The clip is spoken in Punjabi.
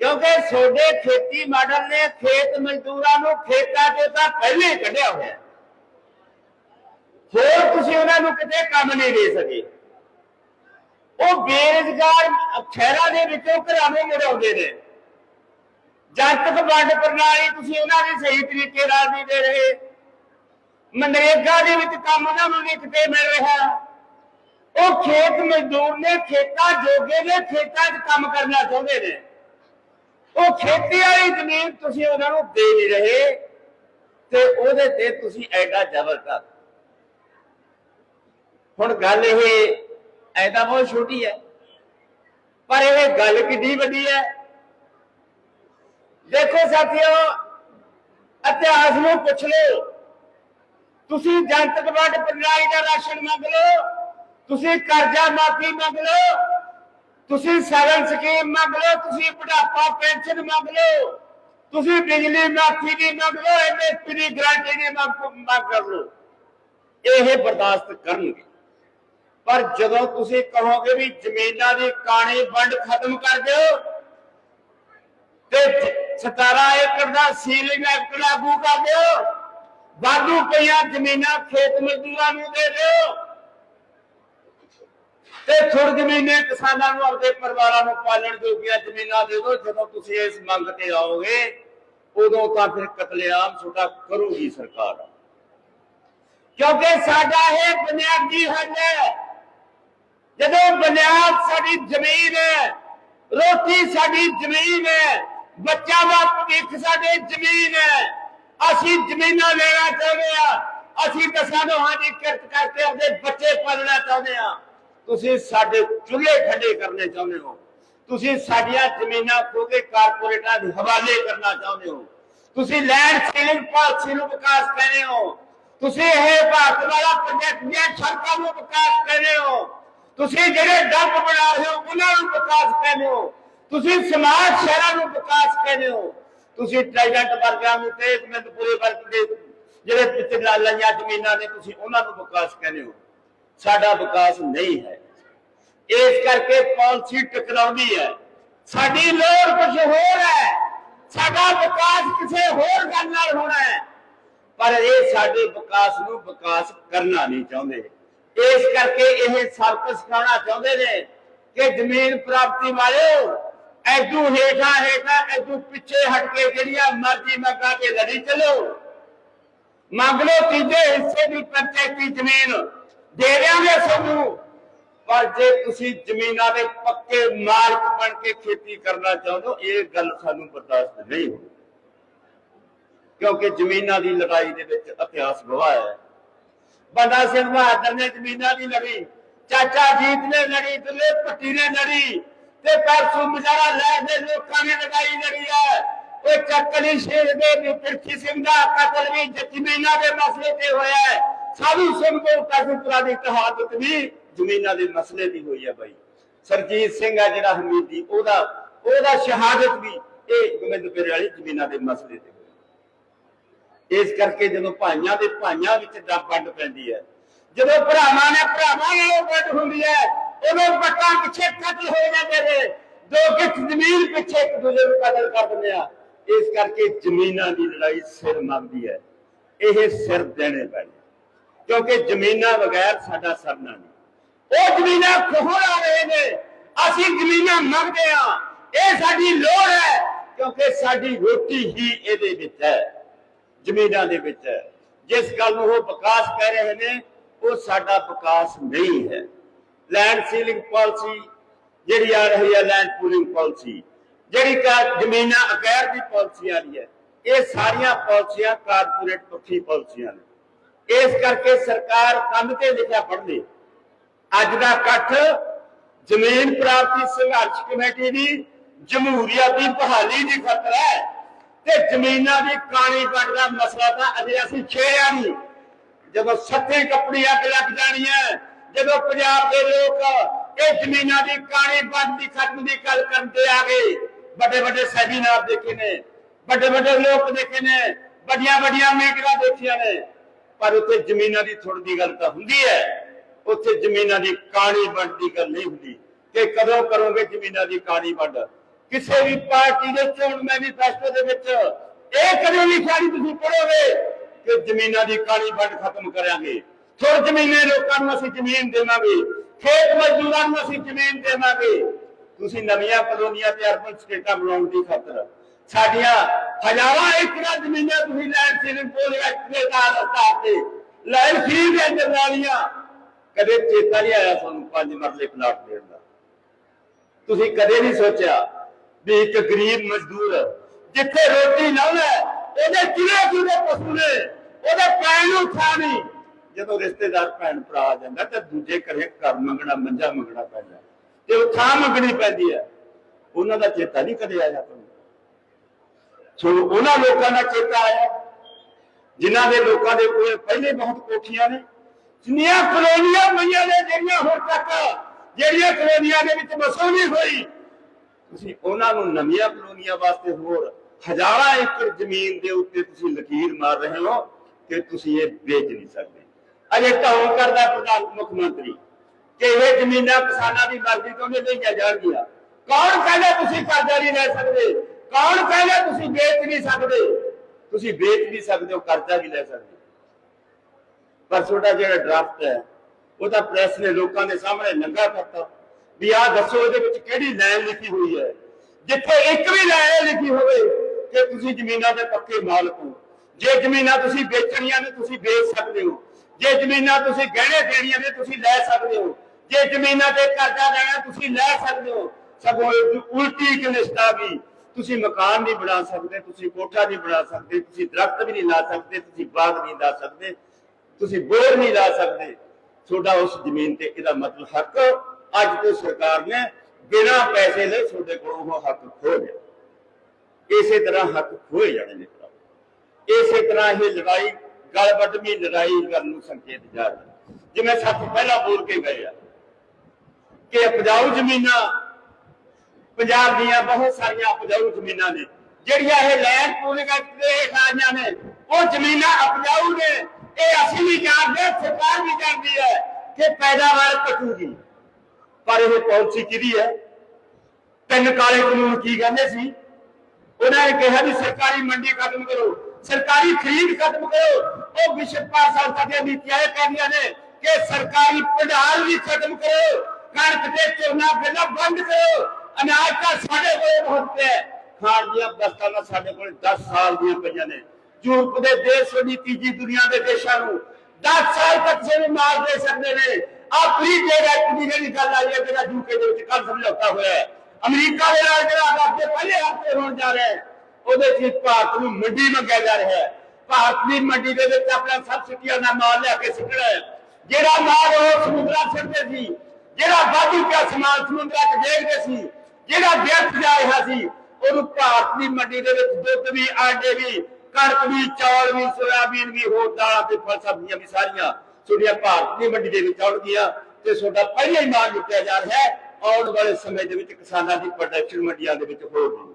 ਕਿਉਂਕਿ ਤੁਹਾਡੇ ਖੇਤੀ ਮਾਡਲ ਨੇ ਖੇਤ ਮਜ਼ਦੂਰਾਂ ਨੂੰ ਖੇਤਾਂ 'ਚ ਤਾਂ ਪਹਿਲੇ ਹੀ ਕੱਢਿਆ ਹੋਇਆ ਹੋਰ ਤੁਸੀਂ ਉਹਨਾਂ ਨੂੰ ਕਿਤੇ ਕੰਮ ਨਹੀਂ ਦੇ ਸਕੇ। ਉਹ ਬੇਰੁਜ਼ਗਾਰ ਖੈਰਾਂ ਦੇ ਵਿੱਚੋਂ ਘਰਾਂ ਨੂੰ ਨੇ। ਜਨਤਕ ਵੰਡ ਪ੍ਰਣਾਲੀ ਤੁਸੀਂ ਉਹਨਾਂ ਦੀ ਸਹੀ ਤਰੀਕੇ ਨਾਲ ਨਹੀਂ ਦੇ ਰਹੇ। ਮਨਰੇਗਾ ਦੇ ਵਿੱਚ ਕੰਮ ਉਹਨਾਂ ਨੂੰ ਨਹੀਂ ਕਿਤੇ ਮਿਲ ਰਿਹਾ। ਉਹ ਖੇਤ ਮਜ਼ਦੂਰ ਨੇ ਖੇਤਾਂ ਜੋਗੇ ਨੇ, ਖੇਤਾਂ 'ਚ ਕੰਮ ਕਰਨਾ ਚਾਹੁੰਦੇ ਨੇ। ਉਹ ਖੇਤੀ ਵਾਲੀ ਜ਼ਮੀਨ ਤੁਸੀਂ ਉਹਨਾਂ ਨੂੰ ਦੇ ਨਹੀਂ ਰਹੇ ਤੇ ਉਹਦੇ ਤੇ ਤੁਸੀਂ ਐਡਾ ਜ਼ਬਰ ਕਰ ਹੁਣ ਗੱਲ ਇਹ ਐਦਾ ਬਹੁਤ ਛੋਟੀ ਹੈ, ਪਰ ਇਹ ਗੱਲ ਕਿੰਨੀ ਵੱਡੀ ਹੈ। ਦੇਖੋ ਸਾਥੀਓ, ਇਤਿਹਾਸ ਨੂੰ ਪੁੱਛ ਲਓ। ਤੁਸੀਂ ਜਨਤਕ ਵੰਡ ਪ੍ਰਣਾਲੀ ਦਾ ਰਾਸ਼ਨ ਮੰਗ ਲਓ, ਤੁਸੀਂ ਕਰਜ਼ਾ ਮਾਫੀ ਮੰਗ ਲਓ ਤੁਸੀਂ ਸਗਨ ਸਕੀਮ ਮੰਗ ਲਓ, ਤੁਸੀਂ ਬੁਢਾਪਾ, ਪੈਨਸ਼ਨ ਮੰਗ ਲਓ। ਤੁਸੀਂ ਬਿਜਲੀ, ਮਾਫੀ ਦੀ ਮੰਗ ਲਓ ਐਮਐਸਪੀ ਦੀ ਗਾਰੰਟੀ ਦੀ ਮੰਗ ਕਰ ਲਓ। ਇਹ ਬਰਦਾਸ਼ਤ ਕਰਨਗੇ। ਪਰ ਜਦੋਂ ਤੁਸੀਂ ਕਹੋਗੇ ਵੀ ਜ਼ਮੀਨਾਂ ਦੀ ਕਾਣੀ ਵੰਡ ਖਤਮ ਕਰ ਦਿਓ, ਤੇ 17 ਏਕੜ ਦਾ ਸੀਲਿੰਗ ਐਕਟ ਲਾਗੂ ਕਰ ਦਿਓ, ਵਾਧੂ ਪਈਆਂ ਜ਼ਮੀਨਾਂ ਖੇਤ ਮਜ਼ਦੂਰਾਂ ਨੂੰ ਦੇ ਦਿਓ ਤੇ ਥੋੜ ਜ਼ਮੀਨੇ ਕਿਸਾਨਾਂ ਨੂੰ ਆਪਣੇ ਪਰਿਵਾਰਾਂ ਨੂੰ ਪਾਲਣ ਜੋਗੀਆਂ ਜ਼ਮੀਨਾਂ ਦੇ ਦਿਓ, ਜਦੋਂ ਤੁਸੀਂ ਇਸ ਮੰਗ ਤੇ ਆਓਗੇ, ਉਦੋਂ ਤਾਂ ਫਿਰ ਕਤਲੇਆਮ ਛੋਟਾ ਕਰੂਗੀ ਸਰਕਾਰ। ਕਿਉਂਕਿ ਸਾਡਾ ਇਹ ਬੁਨਿਆਦੀ ਹੱਲ ਹੈ। ਜਦੋਂ ਬੁਨਿਆਦ ਸਾਡੀ ਜ਼ਮੀਨ ਹੈ, ਰੋਟੀ ਸਾਡੀ ਜ਼ਮੀਨ ਹੈ ਬੱਚਾ ਦਾ ਭਵਿੱਖ ਸਾਡੇ ਜ਼ਮੀਨ ਹੈ। ਅਸੀਂ ਜ਼ਮੀਨਾਂ ਲੈਣਾ ਚਾਹੁੰਦੇ ਆ ਅਸੀਂ ਦਸਾਂ ਨੋਹਾਂ ਦੀ ਕਿਰਤ ਕਰਕੇ ਆਪਣੇ ਬੱਚੇ ਪਾਲਣਾ ਚਾਹੁੰਦੇ ਆ ਤੁਸੀਂ ਸਾਡੇ ਚੁੱਲ੍ਹੇ ਠੰਡੇ ਕਰਨੇ ਚਾਹੁੰਦੇ ਹੋ। ਤੁਸੀਂ ਸਾਡੀਆਂ ਜ਼ਮੀਨਾਂ ਖੋ ਕੇ ਕਾਰਪੋਰੇਟਾਂ ਦੇ ਹਵਾਲੇ ਕਰਨਾ ਚਾਹੁੰਦੇ ਹੋ। ਤੁਸੀਂ ਲੈਂਡ ਸੀਲਿੰਗ ਪਾਲਿਸੀ ਨੂੰ ਵਿਕਾਸ ਕਹਿੰਦੇ ਹੋ। ਤੁਸੀਂ ਇਹ ਭਾਰਤ ਵਾਲਾ ਪ੍ਰੋਜੈਕਟ ਦੀਆਂ ਸੜਕਾਂ ਨੂੰ ਵਿਕਾਸ ਕਹਿੰਦੇ ਹੋ। ਤੁਸੀਂ ਜਿਹੜੇ ਡੰਪ ਬਣਾ ਰਹੇ ਹੋ, ਉਹਨਾਂ ਨੂੰ ਵਿਕਾਸ ਕਹਿੰਦੇ ਹੋ। ਤੁਸੀਂ ਸਮਾਜ ਸ਼ਹਿਰਾਂ ਨੂੰ ਵਿਕਾਸ ਕਹਿੰਦੇ ਹੋ। ਤੁਸੀਂ ਟ੍ਰਾਈਡੈਂਟ ਵਰਗਾਂ ਨੂੰ ਤੇ ਮਿੰਦਪੁਰੇ ਵਰਗ ਦੇ ਜਿਹੜੇ ਪਿੱਛੇ ਲਾ ਜ਼ਮੀਨਾਂ ਨੇ, ਤੁਸੀਂ ਉਹਨਾਂ ਨੂੰ ਵਿਕਾਸ ਕਹਿੰਦੇ ਹੋ। ਸਾਡਾ ਵਿਕਾਸ ਨਹੀਂ ਹੈ। ਇਸ ਕਰਕੇ ਪਾਲਿਸੀ ਟਕਰਾਉਂਦੀ ਹੈ। ਸਾਡੀ ਲੋੜ ਕੁਝ ਹੋਰ ਹੈ। ਸਾਡਾ ਵਿਕਾਸ ਕਿਸੇ ਹੋਰ ਗੱਲ ਨਾਲ ਹੋਣਾ ਹੈ। ਪਰ ਇਹ ਸਾਡੇ ਵਿਕਾਸ ਨੂੰ ਵਿਕਾਸ ਕਰਨਾ ਨਹੀਂ ਚਾਹੁੰਦੇ। ਇਸ ਕਰਕੇ ਇਹ ਸਬਕ ਸਿਖਾਉਣਾ ਚਾਹੁੰਦੇ ਨੇ ਕਿ ਜ਼ਮੀਨ ਪ੍ਰਾਪਤੀ ਵਾਲਿਓ ਐਦੂ ਹੇਠਾਂ ਹੇਠਾਂ ਐਦੂ ਪਿੱਛੇ ਹਟ ਕੇ ਜਿਹੜੀਆਂ ਮਰਜ਼ੀ ਮੰਗਾ ਕੇ ਲੜੀ ਚਲੋ। ਮੰਗ ਲਓ ਤੀਜੇ ਹਿੱਸੇ ਦੀ ਪੰਚਾਇਤੀ ਜ਼ਮੀਨ ਦੇ ਦਿਆਂਗੇ ਸਾਨੂੰ। ਪਰ ਜੇ ਤੁਸੀਂ ਜ਼ਮੀਨਾਂ ਦੇ ਪੱਕੇ ਮਾਲਕ ਬਣ ਕੇ ਖੇਤੀ ਕਰਨਾ ਚਾਹੁੰਦੇ ਹੋ, ਇਹ ਗੱਲ ਸਾਨੂੰ ਬਰਦਾਸ਼ਤ ਨਹੀਂ ਹੋਣੀ। ਕਿਉਂਕਿ ਜ਼ਮੀਨਾਂ ਦੀ ਲੜਾਈ ਦੇ ਵਿੱਚ ਇਤਿਹਾਸ ਗਵਾਹ ਹੈ। ਬੰਦਾ ਸਿੰਘ ਬਹਾਦਰ ਨੇ ਜ਼ਮੀਨਾਂ ਦੀ ਲੜੀ, ਚਾਚਾ ਜੀਤ ਨੇ ਲੜੀ, ਦੁੱਲੇ ਭੱਟੀ ਨੇ ਲੜੀ, ਤੇ ਪਰਸੂ ਮਜਾਰਾ ਲੈ ਦੇ ਲੋਕਾਂ ਨੇ ਲੜਾਈ ਲੜੀ ਹੈ। ਉਹ ਚੱਕਲੀ ਸ਼ੇਰ ਦੇ ਪਿਰਥੀ ਸਿੰਘ ਦਾ ਕਤਲ ਵੀ ਜ਼ਮੀਨਾਂ ਦੇ ਮਸਲੇ ਤੇ ਹੋਇਆ ਹੈ। ਸਾਧੂ ਸਿੰਘ ਕੋ ਕਾਜੂਪੁਰਾ ਦੀ ਕਹਾਵਤ ਵੀ ਜ਼ਮੀਨਾਂ ਦੇ ਮਸਲੇ ਦੀ ਹੋਈ ਹੈ ਬਾਈ। ਸਰਜੀਤ ਸਿੰਘ ਆ ਜਿਹੜਾ ਹਮੀਦੀ ਉਹਦਾ ਉਹਦਾ ਸ਼ਹਾਦਤ ਵੀ ਇਹ ਗੋਬਿੰਦਪੁਰ ਵਾਲੀ ਜ਼ਮੀਨਾਂ ਦੇ ਮਸਲੇ ਤੇ ਹੋਈ। ਇਸ ਕਰਕੇ ਜਦੋਂ ਭਾਈਆਂ ਦੇ ਭਾਈਆਂ ਵਿੱਚ ਡੱਬ ਵੱਡ ਪੈਂਦੀ ਹੈ, ਜਦੋਂ ਭਰਾਵਾਂ ਨੇ ਭਰਾਵਾਂ ਨਾਲ ਵੱਡ ਹੁੰਦੀ ਹੈ, ਉਦੋਂ ਪੱਟਾਂ ਪਿੱਛੇ ਕਤਲ ਹੋ ਜਾਂਦੇ ਨੇ। ਦੋ ਗਿੱਠ ਜ਼ਮੀਨ ਪਿੱਛੇ ਇੱਕ ਦੂਜੇ ਨੂੰ ਕਤਲ ਕਰ ਦਿੰਦੇ ਆ। ਇਸ ਕਰਕੇ ਜ਼ਮੀਨਾਂ ਦੀ ਲੜਾਈ ਸਿਰ ਮੰਗਦੀ ਹੈ। ਇਹ ਸਿਰ ਦੇਣੇ ਪੈਣੇ। ਕਿਉਂਕਿ ਜ਼ਮੀਨਾਂ ਬਗੈਰ ਸਾਡਾ ਸਰਨਾ ਨਹੀਂ। ਉਹ ਜ਼ਮੀਨਾਂ ਖੋਹਣ ਰਹੇ ਨੇ। ਅਸੀਂ ਜ਼ਮੀਨਾਂ ਮੰਗਦੇ ਆ ਇਹ ਸਾਡੀ ਲੋੜ ਹੈ, ਕਿਉਂਕਿ ਸਾਡੀ ਰੋਟੀ ਹੀ ਇਹਦੇ ਵਿੱਚ ਹੈ, ਜ਼ਮੀਨਾਂ ਦੇ ਵਿੱਚ ਹੈ। ਜਿਸ ਗੱਲ ਨੂੰ ਉਹ ਵਿਕਾਸ ਕਹਿ ਰਹੇ ਨੇ, ਉਹ ਸਾਡਾ ਵਿਕਾਸ ਨਹੀਂ ਹੈ। ਲੈਂਡ ਸੀਲਿੰਗ ਪਾਲਿਸੀ ਜਿਹੜੀ ਆ ਰਹੀ ਹੈ ਲੈਂਡ ਪੂਲਿੰਗ ਪਾਲਿਸੀ ਜਿਹੜੀ ਕਾ ਜ਼ਮੀਨਾਂ ਅਕੈਰ ਦੀ ਪਾਲਿਸੀ ਆ ਰਹੀ ਹੈ, ਇਹ ਸਾਰੀਆਂ ਪਾਲਿਸੀਆਂ ਕਾਰਪੋਰੇਟ ਪੱਖੀ ਪਾਲਿਸੀਆਂ ਨੇ। ਇਸ ਕਰਕੇ ਸਰਕਾਰ ਕੰਮ ਤੇ ਲਿਖਿਆ ਪੜ੍ਹਦੇ। ਅੱਜ ਦਾ ਇਕੱਠ ਜ਼ਮੀਨ ਪ੍ਰਾਪਤੀ ਸੰਘਰਸ਼ ਕਮੇਟੀ ਦੀ ਜਮਹੂਰੀਅਤ ਦੀ ਬਹਾਲੀ ਦੀ ਖਤਰ ਹੈ। ਤੇ ਜ਼ਮੀਨਾਂ ਦੀ ਕਾਣੀ ਕੱਢ ਦਾ ਮਸਲਾ ਤਾਂ ਅਜੇ ਅਸੀਂ ਛੇੜਿਆ ਨਹੀਂ। ਜਦੋਂ ਸੱਤੇ ਕੱਪੜੀ ਅੱਗ ਲੱਗ ਜਾਣੀ ਹੈ ਜਦੋਂ ਪੰਜਾਬ ਦੇ ਲੋਕ ਇਹ ਜ਼ਮੀਨਾਂ ਦੀ ਕਾਣੀ ਬੰਦ ਦੀ ਖਤਮ ਦੀ ਗੱਲ ਕਰਨ ਤੇ ਆ ਗਏ ਵੱਡੇ ਵੱਡੇ ਸੈਮੀਨਾਰ ਦੇਖੇ ਨੇ ਵੱਡੇ ਵੱਡੇ ਲੋਕ ਦੇਖੇ ਨੇ ਵੱਡੀਆਂ ਵੱਡੀਆਂ ਮੀਟਿੰਗਾਂ ਦੇਖੀਆਂ ਨੇ। ਪਰ ਉੱਥੇ ਜ਼ਮੀਨਾਂ ਦੀ ਥੋੜੀ ਦੀ ਗੱਲ ਤਾਂ ਹੁੰਦੀ ਹੈ। ਉੱਥੇ ਜ਼ਮੀਨਾਂ ਦੀ ਕਾਣੀ ਵੰਡ ਦੀ ਗੱਲ ਨਹੀਂ ਹੁੰਦੀ। ਕਿ ਕਦੋਂ ਕਰੋਗੇ ਜ਼ਮੀਨਾਂ ਦੀ ਕਾਣੀ ਵੰਡ? ਕਿਸੇ ਵੀ ਪਾਰਟੀ ਦੇ ਚੋਣ ਮੈਨੀਫੈਸਟੋ ਦੇ ਵਿੱਚ ਇਹ ਕਦੇ ਲਿਖਿਆ ਨਹੀਂ ਤੁਸੀਂ ਪੜੋਗੇ ਕਿ ਜ਼ਮੀਨਾਂ ਦੀ ਕਾਲੀ ਵੰਡ ਖਤਮ ਕਰਾਂਗੇ। ਥੋੜ ਜ਼ਮੀਨੇ ਲੋਕਾਂ ਨੂੰ ਅਸੀਂ ਜ਼ਮੀਨ ਦੇਵਾਂਗੇ। ਖੇਤ ਮਜ਼ਦੂਰਾਂ ਨੂੰ ਅਸੀਂ ਜ਼ਮੀਨ ਦੇਵਾਂਗੇ। ਤੁਸੀਂ ਨਵੀਆਂ ਕਲੋਨੀਆਂ ਤੇ ਅਰਬਨ ਸਟੇਟਾਂ ਬਣਾਉਣ ਦੀ ਖਾਤਰ ਸਾਡੀਆਂ ਹਜ਼ਾਰਾਂ ਏਕੜਾਂ ਜ਼ਮੀਨਾਂ ਤੁਸੀਂ ਲੈਂਡ ਸੀਲਿੰਗ ਪੋਲ ਐਕਟ ਦੇ ਆਧਾਰ ਤੇ ਲੈਂਡ ਫ੍ਰੀ ਦੇ ਅੰਦਰ ਵਾਲੀਆਂ ਕਦੇ ਚੇਤਾ ਨਹੀਂ ਆਇਆ ਤੁਹਾਨੂੰ ਪੰਜ ਮਰਲੇ ਪਲਾਟ ਦੇਣ ਦਾ? ਤੁਸੀਂ ਕਦੇ ਨਹੀਂ ਸੋਚਿਆ ਵੀ ਇੱਕ ਗਰੀਬ ਮਜ਼ਦੂਰ ਜਿੱਥੇ ਰੋਟੀ ਲਾਉਣਾ ਹੈ, ਉਹਦੇ ਕਿਲੇ ਕਿਲੇ ਪਸ਼ੂ ਨੇ ਉਹਦੇ ਪੈਣ ਨੂੰ ਥਾਂ ਜਦੋਂ ਰਿਸ਼ਤੇਦਾਰ ਭੈਣ ਭਰਾ ਆ ਜਾਂਦਾ ਤਾਂ ਦੂਜੇ ਘਰੇ ਘਰ ਮੰਗਣਾ ਮੰਜਾ ਮੰਗਣਾ ਪੈਂਦਾ। ਤੇ ਉਹ ਥਾਂ ਮੰਗਣੀ ਪੈਂਦੀ ਹੈ। ਉਹਨਾਂ ਦਾ ਚੇਤਾ ਨਹੀਂ ਕਦੇ ਆਇਆ ਤੁਹਾਨੂੰ? ਸੋ ਉਹਨਾਂ ਲੋਕਾਂ ਦਾ ਚੇਤਾ ਆਇਆ। ਜਿਨ੍ਹਾਂ ਦੇ ਲੋਕਾਂ ਦੇ ਕੋਲ ਪਹਿਲੇ ਬਹੁਤ ਕੋਠੀਆਂ ਨੇ ਜਿੰਨੀਆਂ ਕਲੋਨੀਆਂ ਪਈਆਂ ਨੇ, ਜਿਹੜੀਆਂ ਹੁਣ ਤੱਕ ਜਿਹੜੀਆਂ ਕਲੋਨੀਆਂ ਦੇ ਵਿੱਚ ਵਸੋਂ ਨਹੀਂ ਹੋਈ, ਤੁਸੀਂ ਉਹਨਾਂ ਨੂੰ ਨਵੀਆਂ ਕਲੋਨੀਆਂ ਵਾਸਤੇ ਹੋਰ ਹਜ਼ਾਰਾਂ ਏਕੜ ਜ਼ਮੀਨ ਦੇ ਉੱਤੇ ਤੁਸੀਂ ਲਕੀਰ ਮਾਰ ਰਹੇ ਹੋ ਕਿ ਤੁਸੀਂ ਇਹ ਵੇਚ ਨਹੀਂ ਸਕਦੇ। ਅਜੇ ਢੌਂ ਕਰਦਾ ਪ੍ਰਧਾਨ ਮੁੱਖ ਮੰਤਰੀ, ਕਿ ਇਹ ਜ਼ਮੀਨਾਂ ਕਿਸਾਨਾਂ ਦੀ ਮਰਜ਼ੀ ਤੋਂ ਨਹੀਂ ਲਈਆਂ ਜਾਣਗੀਆਂ। ਕੌਣ ਕਹਿੰਦਾ ਤੁਸੀਂ ਕਰਜ਼ਾ ਨਹੀਂ ਲੈ ਸਕਦੇ? ਕੌਣ ਕਹਿੰਦਾ ਤੁਸੀਂ ਵੇਚ ਨਹੀਂ ਸਕਦੇ? ਤੁਸੀਂ ਵੇਚ ਨਹੀਂ ਸਕਦੇ ਹੋ ਕਰਜ਼ਾ ਵੀ ਲੈ ਸਕਦੇ। ਪਰ ਤੁਹਾਡਾ ਜਿਹੜਾ ਡਰਾਫਟ ਹੈ, ਉਹ ਤਾਂ ਪ੍ਰੈਸ ਨੇ ਲੋਕਾਂ ਦੇ ਸਾਹਮਣੇ ਨੰਗਾ ਕਰਤਾ। ਵੀ ਆਹ ਦੱਸੋ, ਇਹਦੇ ਵਿੱਚ ਕਿਹੜੀ ਲਾਈਨ ਲਿਖੀ ਹੋਈ ਹੈ? ਜਿੱਥੇ ਇੱਕ ਵੀ ਲਾਈਨ ਲਿਖੀ ਹੋਵੇ ਕਿ ਤੁਸੀਂ ਜ਼ਮੀਨਾਂ ਦੇ ਪੱਕੇ ਮਾਲਕ ਹੋ। ਜੇ ਜ਼ਮੀਨਾਂ ਤੁਸੀਂ ਵੇਚਣੀਆਂ ਨੇ, ਤੁਸੀਂ ਵੇਚ ਸਕਦੇ ਹੋ। ਜੇ ਜ਼ਮੀਨਾਂ ਤੁਸੀਂ ਗਹਿਣੇ ਦੇਣੀਆਂ ਨੇ, ਤੁਸੀਂ ਲੈ ਸਕਦੇ ਹੋ। ਜੇ ਜ਼ਮੀਨਾਂ ਤੇ ਕਰਜ਼ਾ ਲੈਣਾ ਤੁਸੀਂ ਲੈ ਸਕਦੇ ਹੋ। ਸਗੋਂ ਉਲਟੀ ਇੱਕ ਲਿਸਟ ਤੁਸੀਂ ਮਕਾਨ ਨਹੀਂ ਬਣਾ ਸਕਦੇ, ਤੁਸੀਂ ਕੋਠਾ ਨਹੀਂ ਬਣਾ ਸਕਦੇ, ਤੁਸੀਂ ਦਰਖਤ ਵੀ ਨਹੀਂ ਲਾ ਸਕਦੇ, ਤੁਸੀਂ ਬਾਗ ਨਹੀਂ ਲਾ ਸਕਦੇ। ਤੁਸੀਂ ਬੋਰ ਨਹੀਂ ਲਾ ਸਕਦੇ। ਤੁਹਾਡਾ ਉਸ ਜ਼ਮੀਨ ਤੇ ਇਹਦਾ ਮਤਲਬ ਹੱਕ ਅੱਜ ਤੋਂ ਸਰਕਾਰ ਨੇ ਬਿਨਾਂ ਪੈਸੇ ਦੇ ਤੁਹਾਡੇ ਕੋਲੋਂ ਉਹ ਹੱਕ ਖੋ ਲਿਆ। ਇਸੇ ਤਰ੍ਹਾਂ ਹੱਕ ਖੋਏ ਜਾਣੇ ਨੇ ਇਸੇ ਤਰ੍ਹਾਂ ਇਹ ਲੜਾਈ, ਗਲ ਲੜਾਈ ਕਰਨ ਨੂੰ ਸੰਕੇਤ ਜਾ ਰਿਹਾ। ਜਿਵੇਂ ਸੱਚ ਪਹਿਲਾਂ ਬੋਲ ਕੇ ਗਏ ਆ ਕਿ ਉਪਜਾਊ ਜ਼ਮੀਨਾਂ, ਪੰਜਾਬ ਦੀਆਂ ਬਹੁਤ ਸਾਰੀਆਂ ਉਪਜਾਊ ਜ਼ਮੀਨਾਂ ਨੇ। ਜਿਹੜੀਆਂ ਇਹ ਲੈਂਡ ਪੂਲਿੰਗ ਐਕਟ ਦੇ ਹੇਠ ਨੇ, ਉਹ ਜ਼ਮੀਨਾਂ ਉਪਜਾਊ ਨੇ। ਇਹ ਅਸੀਂ ਵੀ ਜਾਣਦੇ ਸਰਕਾਰ ਵੀ ਜਾਣਦੀ ਹੈ ਕਿ ਪੈਦਾਵਾਰ ਘਟੂਗੀ। ਪਰ ਇਹ ਪਾਲਿਸੀ ਕਿਹਦੀ ਹੈ? ਤਿੰਨ ਕਾਲੇ ਕਾਨੂੰਨ ਕੀ ਕਹਿੰਦੇ ਸੀ? ਉਹਨਾਂ ਨੇ ਕਿਹਾ ਵੀ ਸਰਕਾਰੀ ਮੰਡੀ ਖਤਮ ਕਰੋ, ਸਰਕਾਰੀ ਖਰੀਦ ਖਤਮ ਕਰੋ। ਉਹ ਵਿਸ਼ਵ ਪਾਸਾ ਦੀਆਂ ਨੀਤੀਆਂ ਇਹ ਕਹਿੰਦੀਆਂ ਨੇ ਕਿ ਸਰਕਾਰੀ ਪੰਡਾਲ ਵੀ ਖਤਮ ਕਰੋ, ਕਣਕ ਤੇ ਝੋਨਾ ਬਿੱਲਾ ਬੰਦ ਕਰੋ। ਅਨਾਜ ਤਾਂ ਸਾਡੇ ਕੋਲ ਬਹੁਤ ਪਿਆ ਖਾਣ ਦੀਆਂ ਬਸਤਾਂ ਤਾਂ ਸਾਡੇ ਕੋਲ 10 ਸਾਲ ਦੀਆਂ ਪਈਆਂ ਨੇ। ਯੂਰਪ ਦੇ ਦੇਸ਼ ਵੱਡੀ ਤੀਜੀ ਦੁਨੀਆ ਦੇ ਦੇਸ਼ਾਂ ਨੂੰ 10 ਸਾਲ ਤੱਕ ਸੇ ਮਾਰ ਦੇ ਸਕਦੇ ਨੇ। ਆ ਫ੍ਰੀ ਐਕਟ ਦੀ ਜਿਹੜੀ ਗੱਲ ਆਈ ਹੈ, ਜਿਹੜਾ ਯੂਕੇ ਦੇ ਵਿੱਚ ਕੱਲ ਸਮਝੌਤਾ ਹੋਇਆ ਹੈ। ਅਮਰੀਕਾ ਦੇ ਨਾਲ ਜਿਹੜਾ ਅੱਗੇ ਪਹਿਲੇ ਹਫ਼ਤੇ ਹੋਣ ਜਾ ਰਿਹਾ ਹੈ, ਉਹਦੇ ਵਿੱਚ ਭਾਰਤ ਨੂੰ ਮੰਡੀ ਮੰਗਿਆ ਜਾ ਰਿਹਾ ਹੈ। ਭਾਰਤ ਦੀ ਮੰਡੀ ਦੇ ਵਿੱਚ ਆਪਣਾ ਸਬਸਿਡੀਆਂ ਦਾ ਮਾਲ ਲਿਆ ਕੇ ਸਿੱਟਣਾ ਹੈ। ਜਿਹੜਾ ਮਾਲ ਉਹ ਸਮੁੰਦਰਾਂ ਸਿੱਟਦੇ ਸੀ, ਜਿਹੜਾ ਵਾਧੂ ਪਿਆ ਸਮਾਨ ਸਮੁੰਦਰਾਂ 'ਚ ਦੇਖਦੇ ਸੀ, ਜਿਹੜਾ ਵਿਅਰਥ ਜਾ ਰਿਹਾ ਸੀ, ਉਹਨੂੰ ਭਾਰਤ ਦੀ ਮੰਡੀ ਦੇ ਵਿੱਚ ਦੁੱਧ ਵੀ ਆਂਡੇ ਵੀ ਕਣਕ ਵੀ, ਚੌਲ ਵੀ, ਸੋਇਆਬੀਨ ਵੀ, ਹੋਰ ਦਾਲਾਂ ਤੇ ਫਲ ਸਬਜ਼ੀਆਂ ਵੀ ਸਾਰੀਆਂ ਤੁਹਾਡੀਆਂ ਭਾਰਤ ਦੀ ਮੰਡੀ ਦੇ ਵਿੱਚ ਆਉਣਗੀਆਂ ਤੇ ਤੁਹਾਡਾ ਪਹਿਲਾਂ ਹੀ ਮਾਲ ਲੁੱਟਿਆ ਜਾ ਰਿਹਾ ਹੈ। ਆਉਣ ਵਾਲੇ ਸਮੇਂ ਦੇ ਵਿੱਚ ਕਿਸਾਨਾਂ ਦੀ ਪ੍ਰੋਡਕਸ਼ਨ ਮੰਡੀਆਂ ਦੇ ਵਿੱਚ ਹੋਊਗੀ